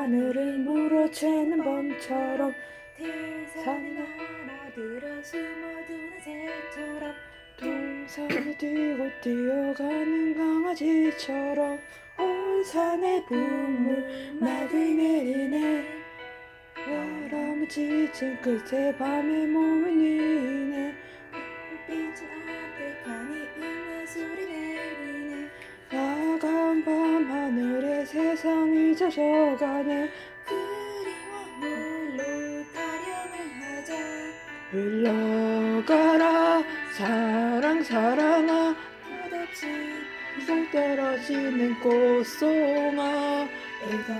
하늘을 물어채는 범처럼 태산이 날아들어 숨어드는 새처럼 동산을 뛰고 뛰어가는 강아지처럼 온 산에 분물 막이 내리네. 바람을 지친 끝에 밤에 몸을 뉘네. 빛은 아득하니 있는 소리 젖어가네 그리워 홀로 타령을 하자 흘러가라 사랑 사랑아. 끝없이 속 떨어지는 꽃송아. 애가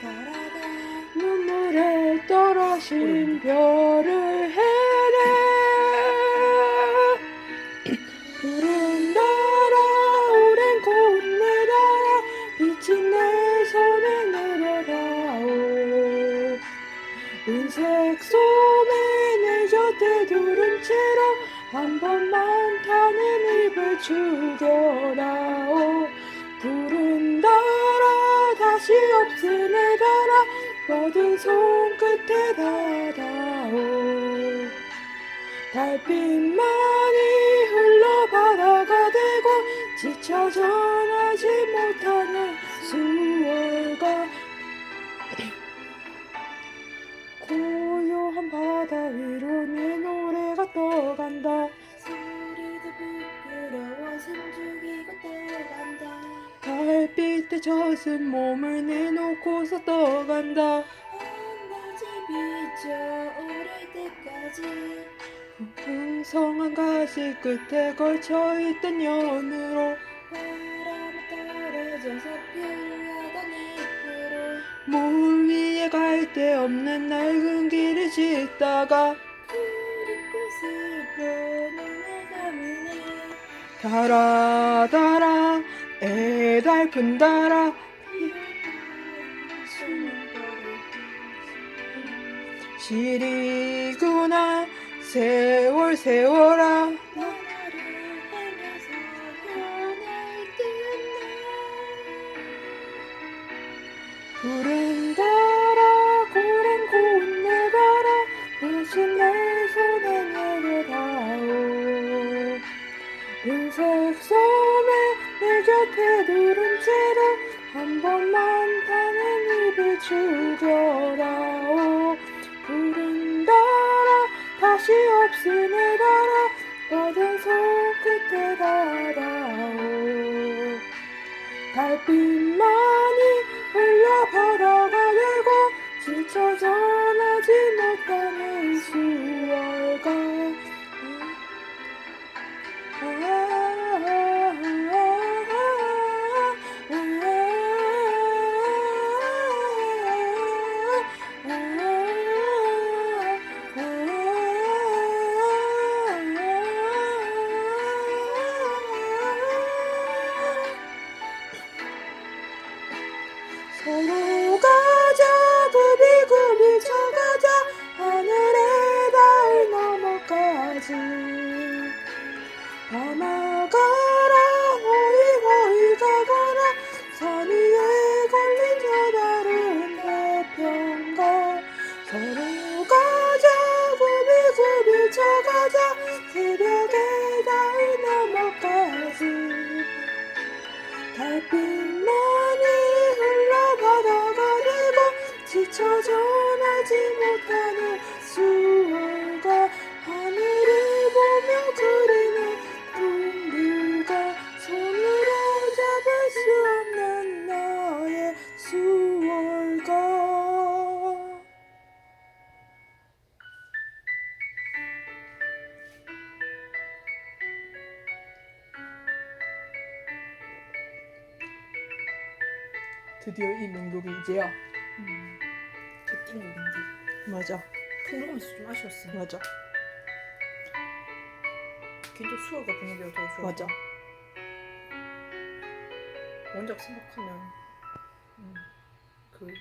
가라. 눈물에 떨어진 별을 은색 소매 내 곁에 두른 채로 한 번만 타는 입을 죽여다오. 푸른 달아 다시 없음에 달아 뻗은 손끝에 닿아오. 달빛만이 흘러 바다가 되고 지쳐 전하지 못하는 노래가 떠간다. 소리도 부끄러워 숨죽이고 떠간다. 달빛에 젖은 몸을 내놓고서 떠간다. 한낮이 비쳐 오를 때까지. 풍성한 가시 끝에 걸쳐있던 연으로. 바람에 떨어져서 피어나던 잎으로. 물 위에 갈 데 없는 낡은 길을 짓다가 달아 달아 애달픈 달아 시리구나 세월 세월아 나를 소매 내 곁에 두른 채로 한 번만 타는 입을 푸른 달아 다시 없음에 달아 뻗은 손끝에 닿아오. 달빛 전하지 못하는 수월과 하늘을 보며 그리는 꿈들과 손으로 잡을 수 없는 나의 수월과 드디어 이 명곡이 이제야 음. 객기는 곡인데 맞아. 풍경하면서 좀 아쉬웠어 맞아. 걔도 수호가 분위기가 더 좋아. 맞아. 원작 생각하면 음, 그